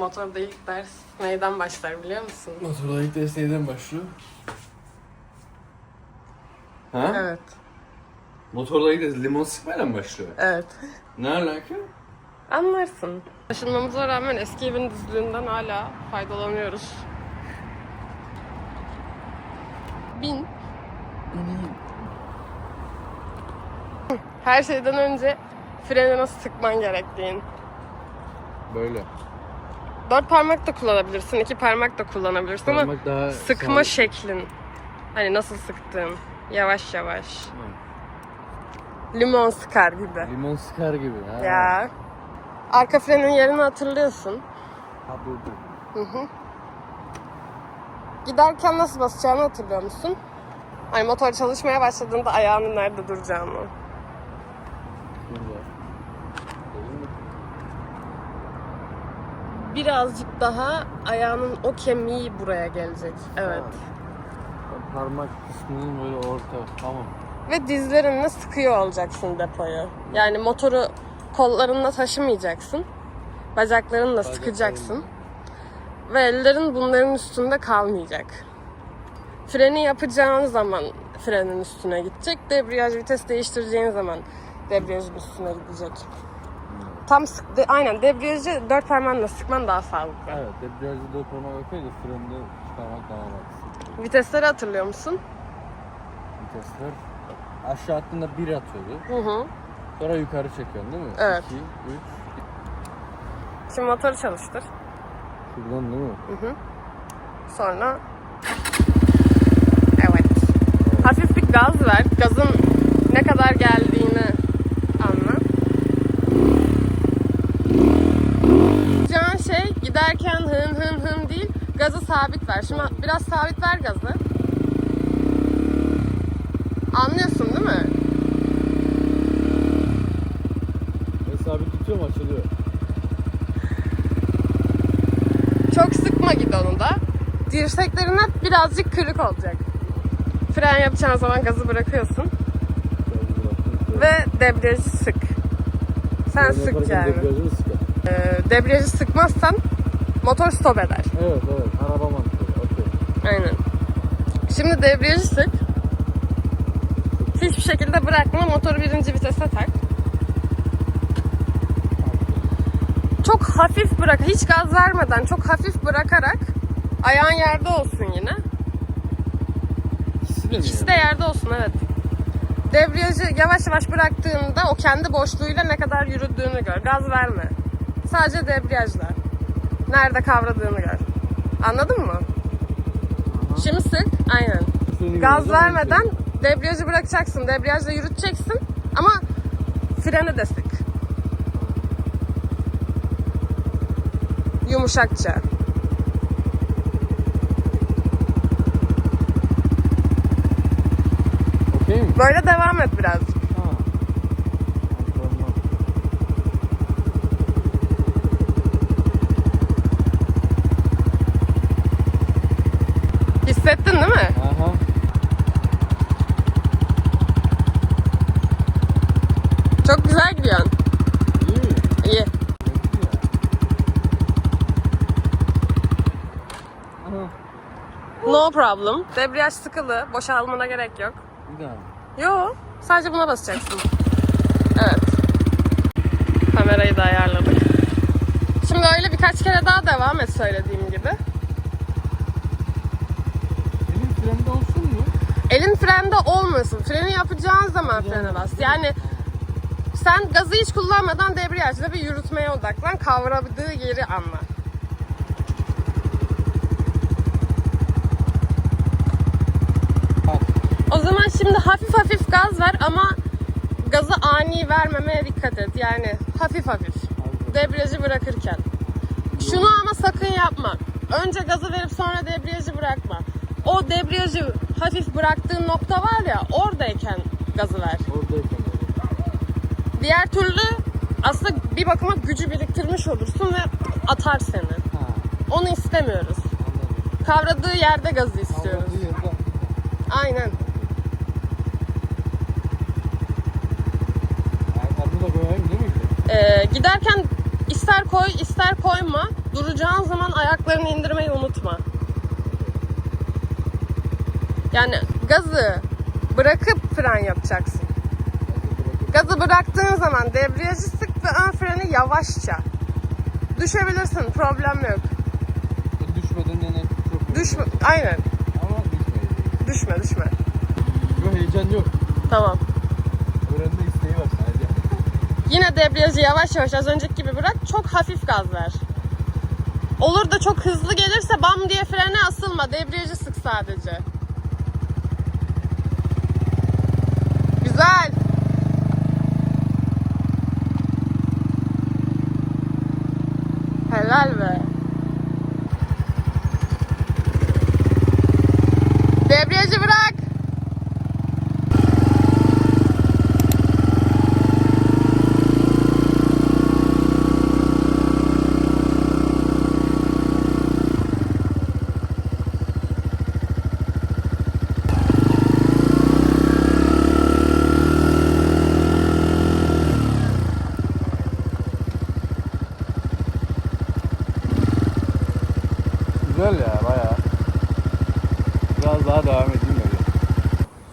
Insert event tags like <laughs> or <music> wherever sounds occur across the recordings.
motorda ilk ders neyden başlar biliyor musun? Motorda ilk ders neyden başlıyor? Ha? Evet. Motorla ilk ders limon sıkmayla mı başlıyor? Evet. Ne alaka? Anlarsın. Taşınmamıza rağmen eski evin düzlüğünden hala faydalanıyoruz. Bin. Her şeyden önce freni nasıl sıkman gerektiğin. Böyle. Dört parmak da kullanabilirsin, iki parmak da kullanabilirsin ama Parmak daha sıkma sağ- şeklin. Hani nasıl sıktığın. Yavaş yavaş. Limon sıkar gibi. Limon sıkar gibi. Ha. Ya. Arka frenin yerini hatırlıyorsun. Ha burada. Hı hı. Giderken nasıl basacağını hatırlıyor musun? Hani motor çalışmaya başladığında ayağının nerede duracağını. Burada. Değil mi? Birazcık daha ayağının o kemiği buraya gelecek. Evet. Parmak kısmının böyle orta. Tamam. Ve dizlerinle sıkıyor olacaksın depoyu. Yani motoru kollarınla taşımayacaksın. Bacaklarınla sıkacaksın. Ve ellerin bunların üstünde kalmayacak. Freni yapacağın zaman frenin üstüne gidecek. Debriyaj vites değiştireceğin zaman debriyajın üstüne gidecek. Tam sık, de- aynen debriyajı dört parmağınla sıkman daha sağlıklı. Evet. Debriyajda dört parmak öpeydi. Frende çıkarmak daha mantıklı. Vitesleri hatırlıyor musun? Vitesler aşağı attığında bir atıyordu. Hı hı. Sonra yukarı çekiyorsun değil mi? Evet. 2, 3. Şimdi motoru çalıştır. Şuradan değil mi? Hı hı. Sonra evet. Hafif bir gaz ver. Gazın ne kadar geldiğini anla. Yapacağın şey giderken hım hım hım değil, gazı sabit ver. Şimdi biraz sabit ver gazı. Anlıyorsun değil mi? Ben sabit tutuyorum açılıyor. Çok sıkma gidonu da. Dirseklerin hep birazcık kırık olacak. Fren yapacağın zaman gazı bırakıyorsun. Ve debriyajı sık. Sen sık yani. Debriyajını sıkar. Ee, debriyajı sıkmazsan motor stop eder. Evet evet. Araba mantığı. Okey. Aynen. Şimdi debriyajı sık. Hiçbir şekilde bırakma. Motoru birinci vitese tak. Çok hafif bırak. Hiç gaz vermeden çok hafif bırakarak ayağın yerde olsun yine. İkisi de mi? İkisi de yerde olsun evet. Debriyajı yavaş yavaş bıraktığında o kendi boşluğuyla ne kadar yürüdüğünü gör. Gaz verme. Sadece debriyajla. Nerede kavradığını gör. Anladın mı? Şimdi sık. Aynen. Seni Gaz vermeden debriyajı bırakacaksın. Debriyajla yürüteceksin. Ama freni de sık. Yumuşakça. Okey mi? Böyle devam et birazcık. Ha. Tamam. Hissettin değil mi? Aha. Çok güzel gidiyorsun. İyi? İyi. No problem. Debriyaj sıkılı. Boşalmana gerek yok. Bir daha. Yo. Sadece buna basacaksın. Evet. Kamerayı da ayarladık. Şimdi öyle birkaç kere daha devam et söylediğim gibi. Benim frende olsun mu? Elin frende olmasın. Freni yapacağın zaman frene bas. Yani sen gazı hiç kullanmadan debriyajla bir yürütmeye odaklan. Kavradığı yeri anla. O zaman şimdi hafif hafif gaz ver ama gazı ani vermemeye dikkat et. Yani hafif hafif. Debriyajı bırakırken. Şunu ama sakın yapma. Önce gazı verip sonra debriyajı bırakma. O debriyajı hafif bıraktığın nokta var ya oradayken gazı ver. Oradayken. Diğer türlü aslında bir bakıma gücü biriktirmiş olursun ve atar seni. Ha. Onu istemiyoruz. Anladım. Kavradığı yerde gazı istiyoruz. Kavradığı yerde. Aynen. Ee, giderken ister koy ister koyma duracağın zaman ayaklarını indirmeyi unutma. Yani gazı bırakıp fren yapacaksın. Gazı bıraktığın zaman debriyajı sık ve ön freni yavaşça. Düşebilirsin, problem yok. Düşmeden yine çok Düşme, aynen. Ama düşmeyecek. Düşme, düşme. Yok heyecan yok. Tamam. Öğrenme isteği var sadece. <laughs> Yine debriyajı yavaş yavaş az önceki gibi bırak. Çok hafif gaz ver. Olur da çok hızlı gelirse bam diye frene asılma. Debriyajı sık sadece. Güzel. Helal be. Debriyajı bırak. Güzel ya bayağı. Biraz daha devam edeyim öyle.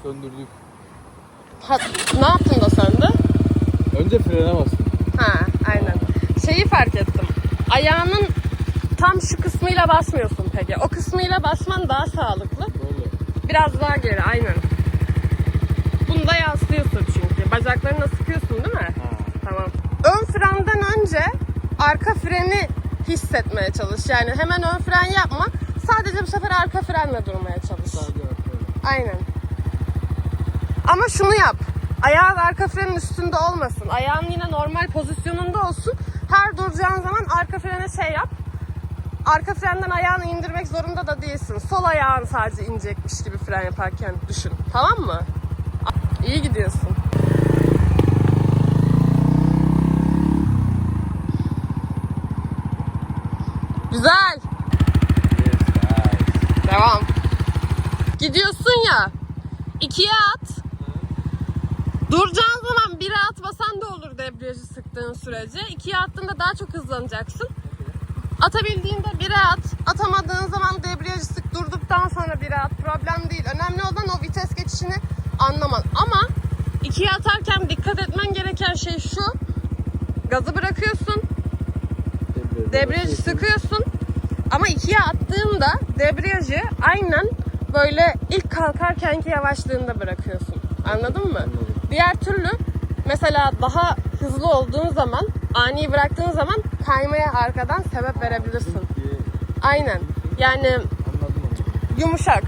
Söndürdük. Ha, ne yaptın da söndü? Önce frene bastım. Ha, aynen. Şeyi fark ettim. Ayağının tam şu kısmıyla basmıyorsun peki. O kısmıyla basman daha sağlıklı. Böyle. Biraz daha geri, aynen. Bunda yaslıyorsun çünkü. Bacaklarını sıkıyorsun değil mi? Ha. Tamam. Ön frenden önce arka freni hissetmeye çalış. Yani hemen ön fren yapma. Sadece bu sefer arka frenle durmaya çalış. Sadece. Aynen. Ama şunu yap. Ayağın arka frenin üstünde olmasın. Ayağın yine normal pozisyonunda olsun. Her duracağın zaman arka frene şey yap. Arka frenden ayağını indirmek zorunda da değilsin. Sol ayağın sadece inecekmiş gibi fren yaparken düşün. Tamam mı? İyi gidiyorsun. Güzel. Devam. Gidiyorsun ya. ikiye at. Duracağın zaman bire atmasan da olur debriyajı sıktığın sürece. İkiye attığında daha çok hızlanacaksın. Atabildiğinde bire at. Atamadığın zaman debriyajı sık durduktan sonra bire at. Problem değil. Önemli olan o vites geçişini anlaman. Ama ikiye atarken dikkat etmen gereken şey şu. Gazı bırakıyorsun. Debriyajı sıkıyorsun. Ama ikiye attığında debriyajı aynen böyle ilk kalkarkenki yavaşlığında bırakıyorsun. Anladın mı? Anladım. Diğer türlü mesela daha hızlı olduğun zaman ani bıraktığın zaman kaymaya arkadan sebep verebilirsin. Aynen. Yani yumuşak.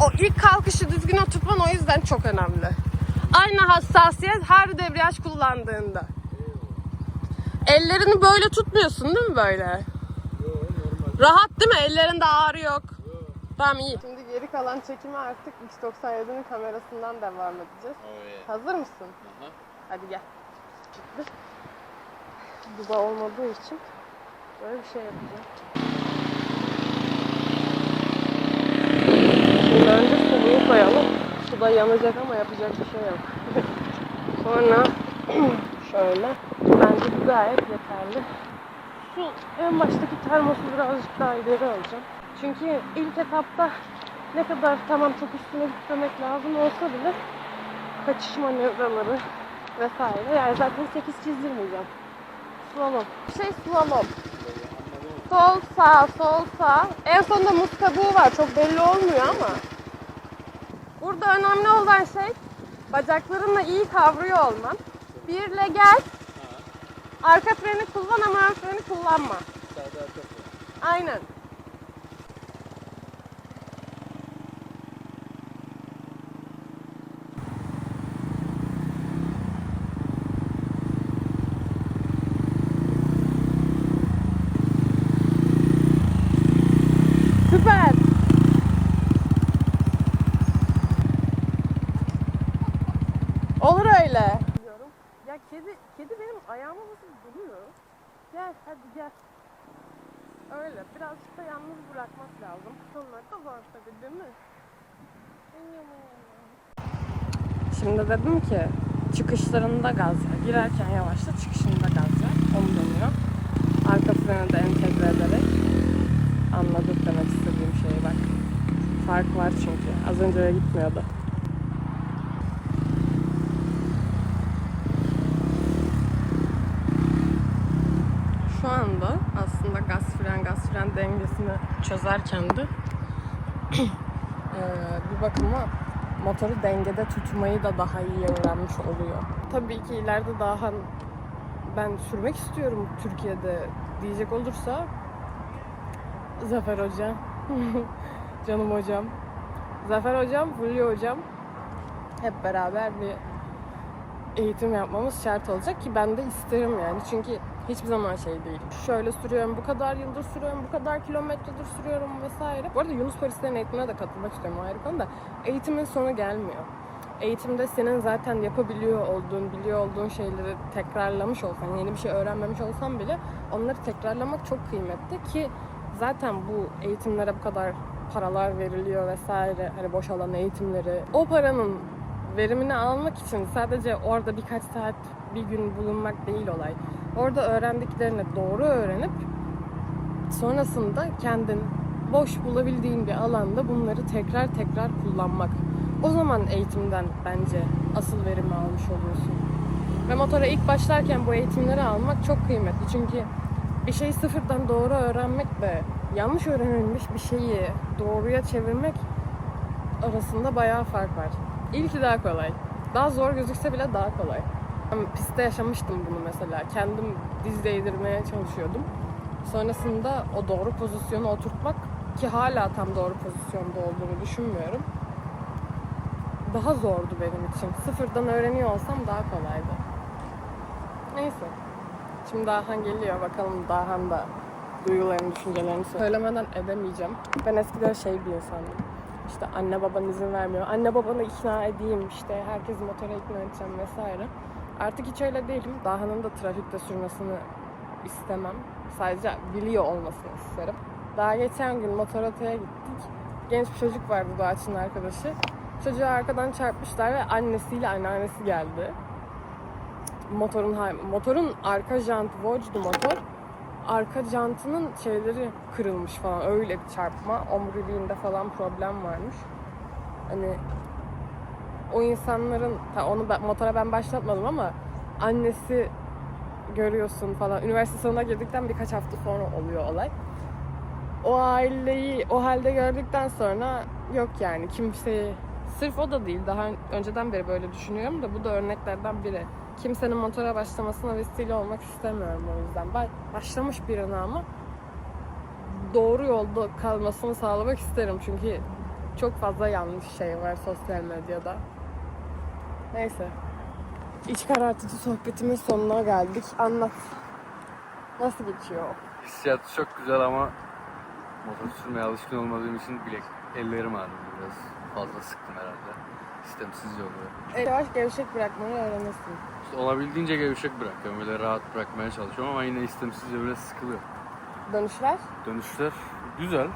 O ilk kalkışı düzgün oturtman o yüzden çok önemli. Aynı hassasiyet her debriyaj kullandığında. Ellerini böyle tutmuyorsun değil mi böyle? Rahat değil mi? Ellerinde ağrı yok. Tamam iyi. Şimdi geri kalan çekimi artık X97'nin kamerasından devam edeceğiz. Hazır mısın? Hadi gel. Duba olmadığı için böyle bir şey yapacağım. Şimdi önce suluğu koyalım. Su da yanacak ama yapacak bir şey yok. <laughs> Sonra <clears throat> şöyle. Bence bu gayet yeterli. Şu en baştaki termosu birazcık daha ileri alacağım. Çünkü ilk etapta ne kadar tamam çok üstüne gitmemek lazım olsa bile kaçış manevraları vesaire. Yani zaten 8 çizdirmeyeceğim. Slalom. Şey slalom. Sol sağ sol sağ. En sonunda muz kabuğu var. Çok belli olmuyor ama. Burada önemli olan şey bacaklarınla iyi kavruyor olman. Birle gel. Arka freni kullan ama ön freni kullanma. Sağda arka fren. Aynen. Süper. Olur öyle. Diyorum. Ya kedi kedi benim ayağıma nasıl duruyor? Gel hadi gel. Öyle. Birazcık da yalnız bırakmak lazım. Sonra da var tabii değil mi? Şimdi dedim ki çıkışlarında gaz ver. Girerken yavaşla çıkışında gaz ver. Onu dönüyor. Arka freni de entegre ederek anladık demek istediğim şeyi bak. Fark var çünkü. Az önce gitmiyordu. Şu anda aslında gaz fren gaz fren dengesini çözerken de <clears throat> bir bakıma motoru dengede tutmayı da daha iyi öğrenmiş oluyor. Tabii ki ileride daha ben sürmek istiyorum Türkiye'de diyecek olursa Zafer Hoca, <laughs> canım hocam, Zafer Hocam, Fulya Hocam hep beraber bir eğitim yapmamız şart olacak ki ben de isterim yani. Çünkü hiçbir zaman şey değil. Şöyle sürüyorum, bu kadar yıldır sürüyorum, bu kadar kilometredir sürüyorum vesaire. Bu arada Yunus polislerin eğitimine de katılmak istiyorum ayrı konu da. Eğitimin sonu gelmiyor. Eğitimde senin zaten yapabiliyor olduğun, biliyor olduğun şeyleri tekrarlamış olsan, yeni bir şey öğrenmemiş olsan bile onları tekrarlamak çok kıymetli ki zaten bu eğitimlere bu kadar paralar veriliyor vesaire. Hani boş alan eğitimleri. O paranın verimini almak için sadece orada birkaç saat bir gün bulunmak değil olay. Orada öğrendiklerini doğru öğrenip sonrasında kendin boş bulabildiğin bir alanda bunları tekrar tekrar kullanmak. O zaman eğitimden bence asıl verimi almış oluyorsun. Ve motora ilk başlarken bu eğitimleri almak çok kıymetli. Çünkü bir şeyi sıfırdan doğru öğrenmekle yanlış öğrenilmiş bir şeyi doğruya çevirmek arasında bayağı fark var. İlki daha kolay. Daha zor gözükse bile daha kolay. Ben pistte yaşamıştım bunu mesela. Kendim diz değdirmeye çalışıyordum. Sonrasında o doğru pozisyonu oturtmak ki hala tam doğru pozisyonda olduğunu düşünmüyorum. Daha zordu benim için. Sıfırdan öğreniyor olsam daha kolaydı. Neyse. Şimdi Dahan geliyor. Bakalım Dahan da duygularını, düşüncelerini söylemeden edemeyeceğim. Ben eskiden şey bir insandım. İşte anne baban izin vermiyor. Anne babanı ikna edeyim işte. Herkesi motora ikna edeceğim vesaire. Artık hiç öyle değilim. Dahan'ın da trafikte sürmesini istemem. Sadece biliyor olmasını isterim. Daha geçen gün motorotaya gittik. Genç bir çocuk vardı Doğaç'ın arkadaşı. Çocuğu arkadan çarpmışlar ve annesiyle anneannesi geldi. Motorun motorun arka jant Vogue'du motor. Arka jantının şeyleri kırılmış falan. Öyle bir çarpma. Omuriliğinde falan problem varmış. Hani o insanların onu ben, motora ben başlatmadım ama annesi görüyorsun falan. Üniversite sınavına girdikten birkaç hafta sonra oluyor olay. O aileyi o halde gördükten sonra yok yani kimseyi sırf o da değil daha önceden beri böyle düşünüyorum da bu da örneklerden biri. Kimsenin motora başlamasına vesile olmak istemiyorum o yüzden. Başlamış birine ama doğru yolda kalmasını sağlamak isterim çünkü çok fazla yanlış şey var sosyal medyada. Neyse. İç karartıcı sohbetimin sonuna geldik. Anlat. Nasıl geçiyor? Hissiyatı çok güzel ama motor sürmeye alışkın olmadığım için bilek ellerim ağrıdı biraz. Fazla sıktım herhalde. İstemsizce oluyor. E, Yavaş gevşek bırakmayı öğrenirsin. İşte olabildiğince gevşek bırakıyorum. Böyle rahat bırakmaya çalışıyorum ama yine istemsizce böyle sıkılıyor. Dönüşler. Dönüşler güzel.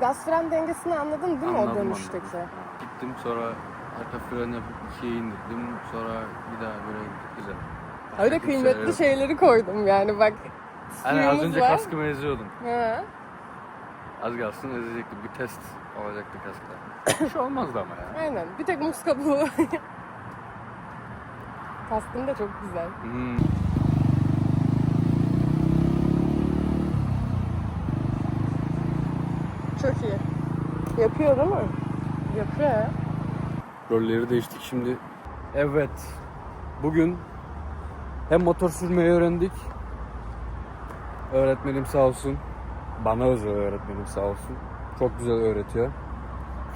Gaz fren dengesini anladın değil mi Anladım, o dönüşteki? anladım. Gittim sonra arka fren yapıp ikiye indirdim. Sonra bir daha böyle gittik güzel. Öyle kıymetli şeyleri koydum yani bak. Hani az önce var. kaskımı eziyordum. Ha. Az kalsın ezecektim. Bir test olacaktı kaskta. Bir şey olmazdı ama ya. Aynen. Bir tek muz kabuğu. <laughs> Kaskın da çok güzel. Hmm. Çok iyi. Yapıyor değil mi? Yapıyor ya. Rolleri değiştik şimdi. Evet. Bugün hem motor sürmeyi öğrendik. Öğretmenim sağ olsun. Bana özel öğretmenim sağ olsun. Çok güzel öğretiyor.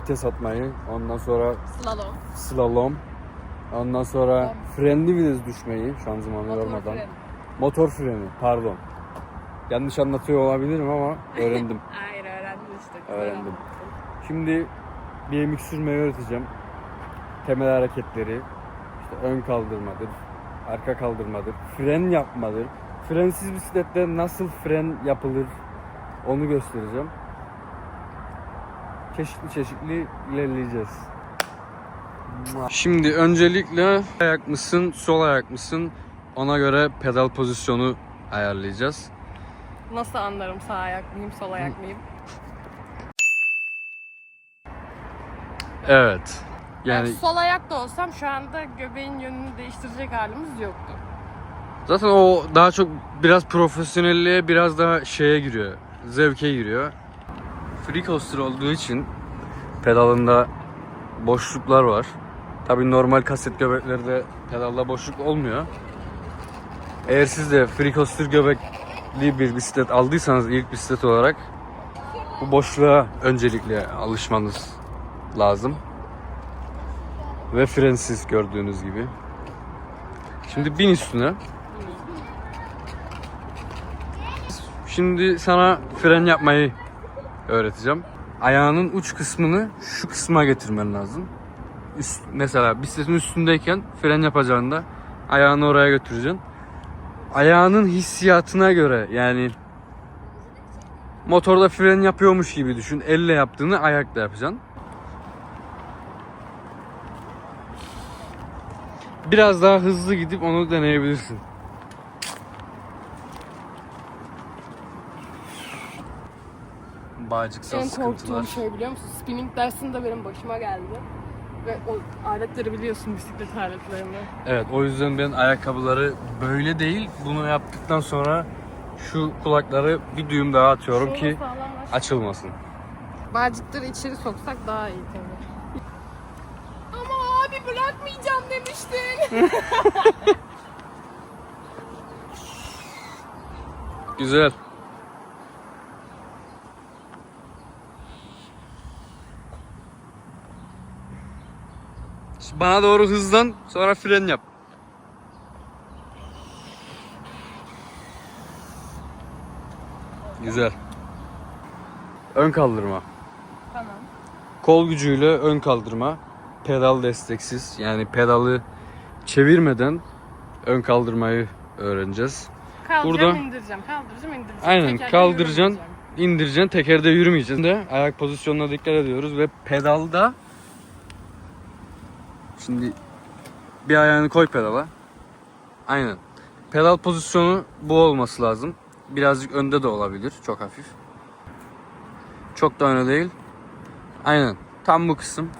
Vites atmayı, ondan sonra Slalom. slalom, ondan sonra frenli vites düşmeyi şanzımanı yormadan. Motor freni, pardon. Yanlış anlatıyor olabilirim ama <laughs> öğrendim. Hayır öğrendim işte. Güzel Öğrendim. anlattın. Şimdi BMX sürmeyi öğreteceğim. Temel hareketleri, işte ön kaldırmadır, arka kaldırmadır, fren yapmadır. Frensiz bisiklette nasıl fren yapılır onu göstereceğim. Çeşitli çeşitli ilerleyeceğiz. Şimdi öncelikle ayak mısın, sol ayak mısın ona göre pedal pozisyonu ayarlayacağız. Nasıl anlarım sağ ayak mıyım, sol ayak mıyım? Evet. Yani Yani sol ayak da olsam şu anda göbeğin yönünü değiştirecek halimiz yoktu. zaten o daha çok biraz profesyonelliğe biraz daha şeye giriyor. Zevke giriyor. Free coaster olduğu için pedalında boşluklar var. Tabii normal kaset göbeklerde pedalda boşluk olmuyor. Eğer siz de free coaster göbekli bir bisiklet aldıysanız ilk bisiklet olarak bu boşluğa öncelikle alışmanız lazım. Ve frensiz gördüğünüz gibi. Şimdi bin üstüne. Şimdi sana fren yapmayı öğreteceğim. Ayağının uç kısmını şu kısma getirmen lazım. Üst, mesela bisikletin üstündeyken fren yapacağında ayağını oraya götüreceksin. Ayağının hissiyatına göre yani motorda fren yapıyormuş gibi düşün. Elle yaptığını ayakla yapacaksın. Biraz daha hızlı gidip onu deneyebilirsin. Bağcıksal En sıkıntılar. korktuğum şey biliyor musun? Spinning dersinde benim başıma geldi. Ve o aletleri biliyorsun bisiklet aletlerini. Evet o yüzden ben ayakkabıları böyle değil bunu yaptıktan sonra şu kulakları bir düğüm daha atıyorum Sonra ki sağlamlaş- açılmasın. Bağcıkları içeri soksak daha iyi tabii. <laughs> Güzel. Şimdi Bana doğru hızlan sonra fren yap. Güzel. Ön kaldırma. tamam. Kol gücüyle ön kaldırma. Pedal desteksiz. Yani pedalı çevirmeden ön kaldırmayı öğreneceğiz. Kaldıracağım Burada- indireceğim. Kaldıracağım indireceğim. Aynen kaldıracaksın, indireceksin, tekerde yürümeyeceksin de ayak pozisyonuna dikkat ediyoruz ve pedalda şimdi bir ayağını koy pedala. Aynen. Pedal pozisyonu bu olması lazım. Birazcık önde de olabilir, çok hafif. Çok da öne değil. Aynen. Tam bu kısım.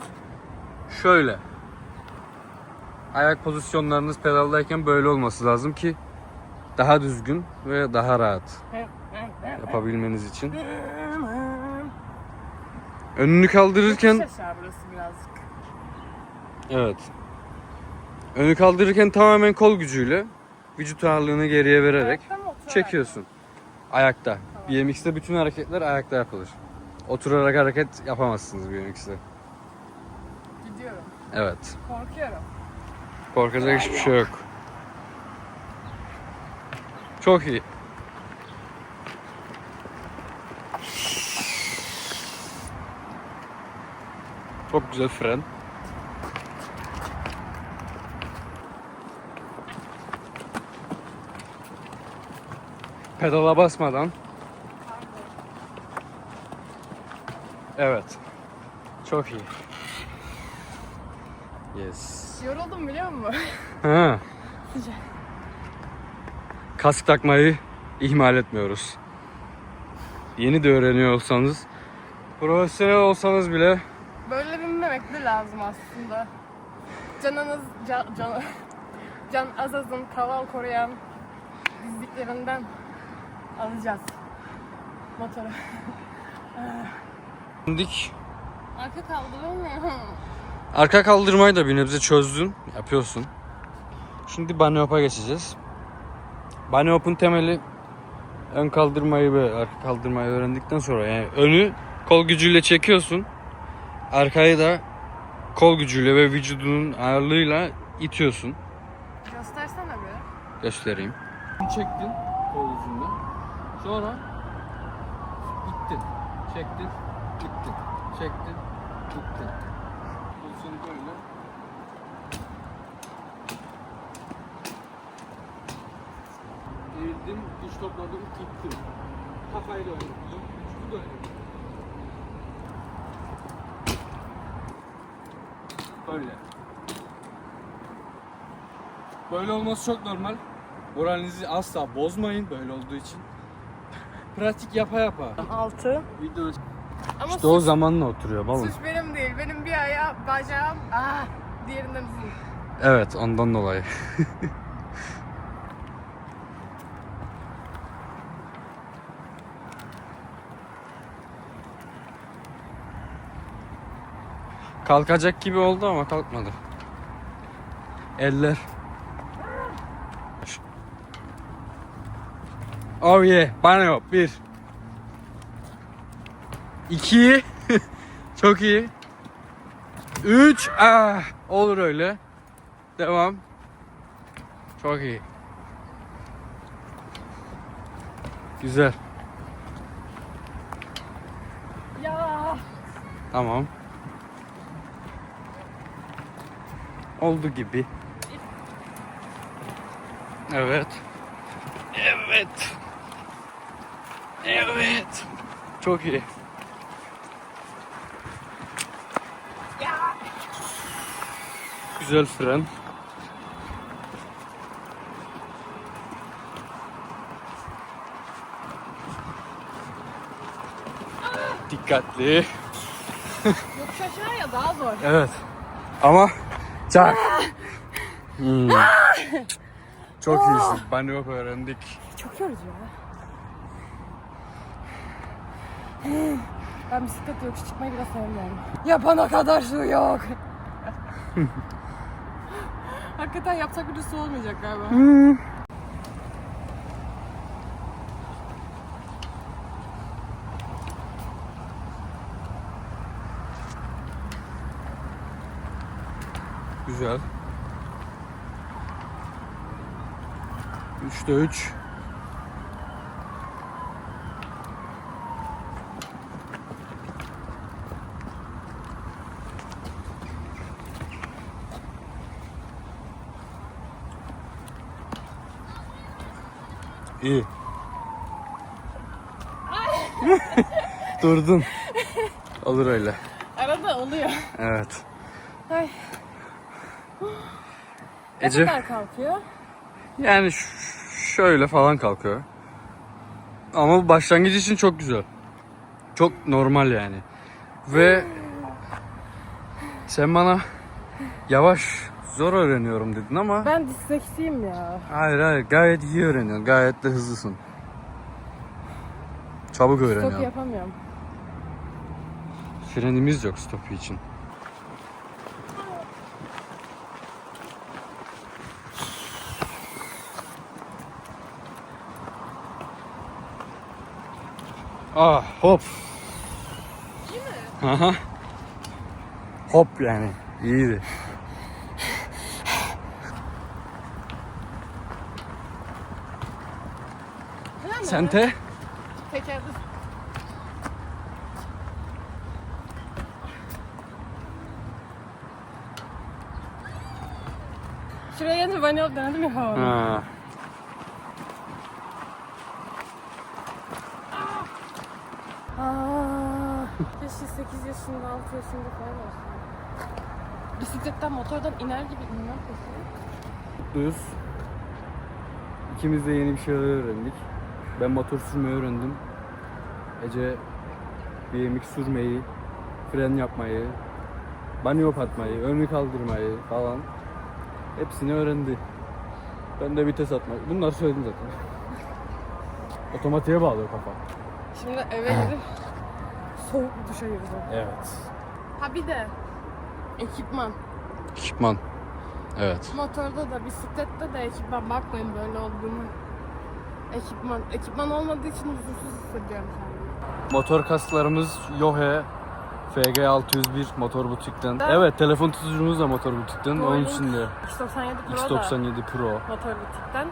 Şöyle. Ayak pozisyonlarınız pedaldayken böyle olması lazım ki daha düzgün ve daha rahat yapabilmeniz için. Önünü kaldırırken evet. Önü kaldırırken tamamen kol gücüyle vücut ağırlığını geriye vererek çekiyorsun. Ayakta. BMX'te bütün hareketler ayakta yapılır. Oturarak hareket yapamazsınız BMX'te. Gidiyorum. Evet. Korkuyorum. Korkacak hiçbir şey yok. Çok iyi. Çok güzel fren. Pedala basmadan. Evet. Çok iyi. Yes. Yoruldum biliyor musun? Ha. Kask takmayı ihmal etmiyoruz. Yeni de öğreniyor olsanız, profesyonel olsanız bile Böyle binmemek de lazım aslında. Canınız, can, can, can Azaz'ın kaval koruyan dizliklerinden alacağız motoru. indik. Arka kaldırıyor mu? Arka kaldırmayı da bir nebze çözdün, yapıyorsun. Şimdi bunny hop'a geçeceğiz. Bunny hop'un temeli ön kaldırmayı ve arka kaldırmayı öğrendikten sonra yani önü kol gücüyle çekiyorsun. Arkayı da kol gücüyle ve vücudunun ağırlığıyla itiyorsun. Göstersene bir. Göstereyim. Çektin kol ucundan. Sonra ittin. Çektin, ittin. Çektin, ittin. Pozisyonu böyle. Eğildin, güç topladın, ittin. Kafayla oynadın. Vücudu da oynadın. Böyle. Böyle olması çok normal. Moralinizi asla bozmayın böyle olduğu için. <laughs> pratik yapa yapa. 6. Video Ama işte o zamanla oturuyor balım. suç benim değil. Benim bir ayağı, bacağım, ah, diğerinde bizim. Evet ondan dolayı. <laughs> Kalkacak gibi oldu ama kalkmadı. Eller. Oh yeah. Bana yok. Bir. İki. <laughs> Çok iyi. Üç. Ah, olur öyle. Devam. Çok iyi. Güzel. Ya. Tamam. Oldu gibi. Evet. Evet. Evet. Çok iyi. Güzel fren. Dikkatli. Yokuş aşağıya daha zor. Evet. Ama çak. Hmm. Çok iyisin. Ben yok öğrendik. Çok yorucu ya. Ben bisiklet yokuş çıkmayı biraz sevmiyorum. Yapana kadar su yok. <laughs> Hakikaten yapsak bir su olmayacak galiba. Güzel. Üçte üç. İyi. <laughs> Durdun. Olur öyle. Arada oluyor. Evet. Ne Ece. kadar kalkıyor? Yani şöyle falan kalkıyor. Ama bu başlangıç için çok güzel. Çok normal yani. Ve sen bana yavaş zor öğreniyorum dedin ama Ben disleksiyim ya. hayır hayır gayet iyi öğreniyorsun. Gayet de hızlısın. Çabuk Çok öğreniyorsun. yapamıyorum. Frenimiz yok stopu için. Ah hop. Değil mi? Aha. Hop yani. İyiydi. Sente? Tekerde. Şuraya yeni vanilya denedim ya havalı. Aa, keşke 8 yaşında, 6 yaşında falan olsun. Bisikletten, motordan iner gibi inmem kesin. Mutluyuz. İkimiz de yeni bir şeyler öğrendik. Ben motor sürmeyi öğrendim. Ece BMX sürmeyi, fren yapmayı, banyo atmayı, önlü kaldırmayı falan. Hepsini öğrendi. Ben de vites atmayı. Bunları söyledim zaten. <laughs> Otomatiğe bağlıyor kafa. Şimdi eve gidip soğuk bir duşa gireceğim. Evet. Ha bir de ekipman. Ekipman. Evet. Motorda da bisiklette de ekipman. Bakmayın böyle olduğunu. Ekipman. Ekipman olmadığı için huzursuz hissediyorum kendimi. Motor kasklarımız Yohe FG 601 motor butikten. Ben- Evet telefon tutucumuz da motor butikten. Onun için de X97 Pro da X97 Pro. motor butikten.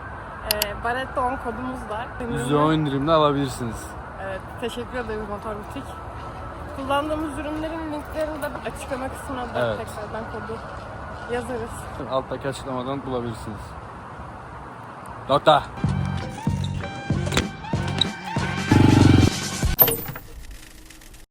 Ee, Barretto 10 kodumuz var. %10 indirimle alabilirsiniz. Evet, teşekkür ederiz Motor Butik. Kullandığımız ürünlerin linklerini de açıklama kısmına da Evet. tekrardan kodu yazarız. Alttaki açıklamadan bulabilirsiniz. Nokta.